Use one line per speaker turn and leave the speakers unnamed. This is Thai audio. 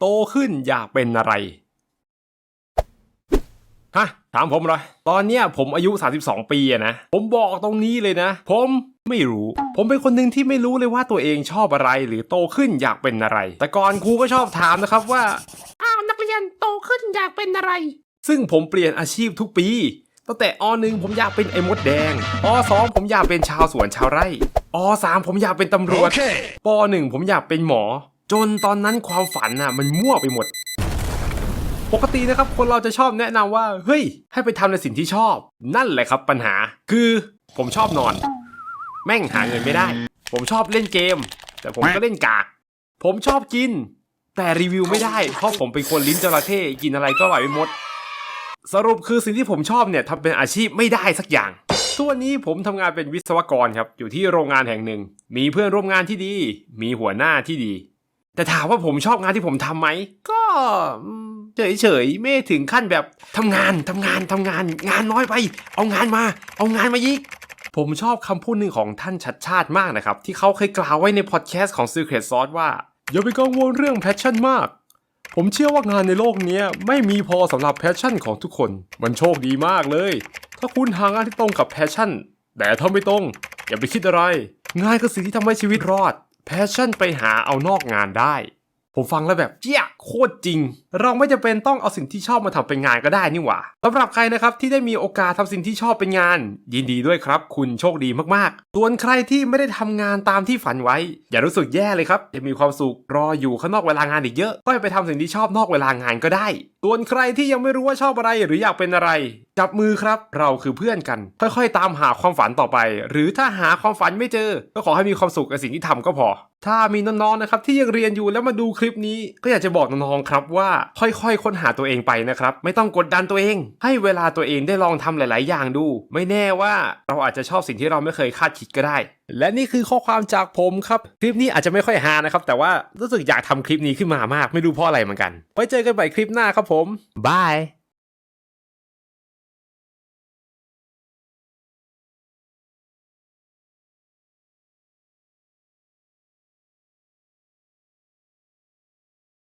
โตขึ้นอยากเป็นอะไร ฮะ ถามผมเหรอตอนเนี้ยผมอายุ 32 ปีอะนะ ผมบอกตรงนี้เลยนะ ผมไม่รู้ ผมเป็นคนหนึ่งที่ไม่รู้เลยว่าตัวเองชอบอะไรหรือโตขึ้นอยากเป็นอะไร แต่ก่อนครูก็ชอบถามนะครับว่า
อ้าวนักเรียนโตขึ้นอยากเป็นอะไร
ซึ่งผมเปลี่ยนอาชีพทุกปี ตั้งแต่อหนึ่งผมอยากเป็นไอ้มดแดงอสองผมอยากเป็นชาวสวนชาวไร่อสามผมอยากเป็นตำรวจปหนึ่งผมอยากเป็นหมอ จนตอนนั้นความฝันน่ะมันมั่วไปหมด ปกตินะครับคนเราจะชอบแนะนำว่า เฮ้ย ให้ไปทำในสิ่งที่ชอบ นั่นแหละครับปัญหา คือผมชอบนอน แม่งหาเงินไม่ได้ ผมชอบเล่นเกม แต่ผมก็เล่นกาก ผมชอบกิน แต่รีวิวไม่ได้ เพราะผมเป็นคนลิ้นจระเข้กินอะไรก็อร่อยไปหมด สรุปคือสิ่งที่ผมชอบเนี่ยทำเป็นอาชีพไม่ได้สักอย่างทุกวันนี้ผมทำงานเป็นวิศวกรครับ อยู่ที่โรงงานแห่งหนึ่ง มีเพื่อนร่วมงานที่ดี มีหัวหน้าที่ดี แต่ถามว่าผมชอบงานที่ผมทำไหม ก็เฉยเฉยๆไม่ถึงขั้นแบบทำงานทำงานทำงาน งานน้อยไป เอางานมา เอางานมายิกผมชอบคำพูดหนึ่งของท่านชัดชาติมากนะครับ ที่เขาเคยกล่าวไว้ในพอดแคสต์ของ Secret Sauce ว่า อย่าไปกังวลเรื่องแพชชั่นมาก ผมเชื่อว่างานในโลกนี้ไม่มีพอสำหรับแพชชั่นของทุกคน มันโชคดีมากเลย ถ้าคุณหางานที่ตรงกับแพชชั่น แต่ถ้าไม่ตรง อย่าไปคิดอะไร งานคือสิ่งที่ทำให้ชีวิตรอด แพชชั่นไปหาเอานอกงานได้ ผมฟังแล้วแบบเจี๊ยโคตรจริง เราไม่จำเป็นต้องเอาสิ่งที่ชอบมาทำเป็นงานก็ได้นี่หว่าสำหรับใครนะครับที่ได้มีโอกาสทำสิ่งที่ชอบเป็นงาน ยินดีด้วยครับ คุณโชคดีมากๆส่วนใครที่ไม่ได้ทำงานตามที่ฝันไว้ อย่ารู้สึกแย่เลยครับจะมีความสุขรออยู่ข้างนอกเวลางานอีกเยอะก็ไปทำสิ่งที่ชอบนอกเวลางานก็ได้ส่วนใครที่ยังไม่รู้ว่าชอบอะไรหรืออยากเป็นอะไร จับมือครับ เราคือเพื่อนกัน ค่อยๆ ตามหาความฝันต่อไป หรือถ้าหาความฝันไม่เจอ ก็ขอให้มีความสุขกับสิ่งที่ทำก็พอ ถ้ามีน้องๆนะครับที่ยังเรียนอยู่แล้วมาดูคลิปนี้ ก็อยากจะบอกน้องๆครับว่าค่อยๆ ค้นหาตัวเองไปนะครับ ไม่ต้องกดดันตัวเอง ให้เวลาตัวเองได้ลองทำหลาย ๆ อย่างดู ไม่แน่ว่าเราอาจจะชอบสิ่งที่เราไม่เคยคาดคิดก็ได้ และนี่คือข้อความจากผมครับคลิปนี้อาจจะไม่ค่อยฮานะครับ แต่ว่ารู้สึกอยากทำคลิปนี้ขึ้นมามาก ไม่รู้เพราะอะไรเหมือนกันไว้เจอกันใหม่คลิปหน้าครับผมบาย